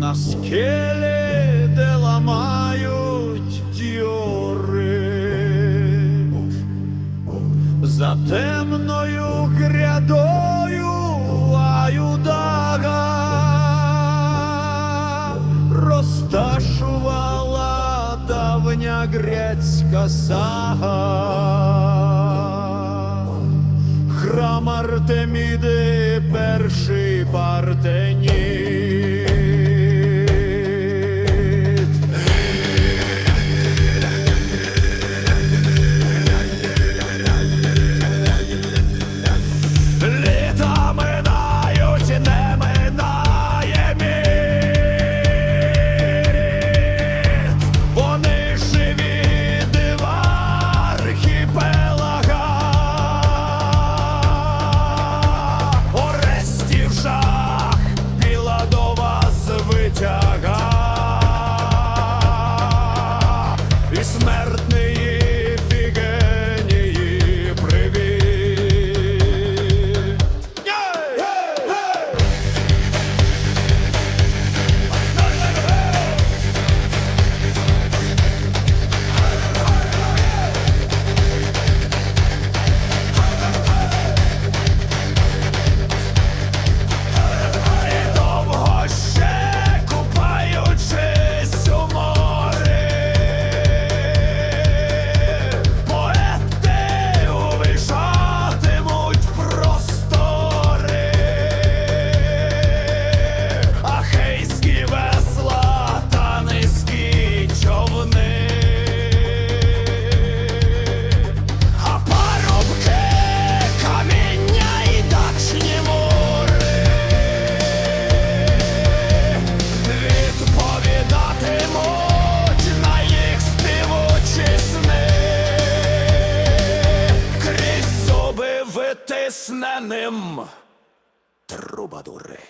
на скелі, де ламають діори, за темною грядою аюдага розташувала давня грецька сага, храм Артеміди перший партень. притисненим трубадури.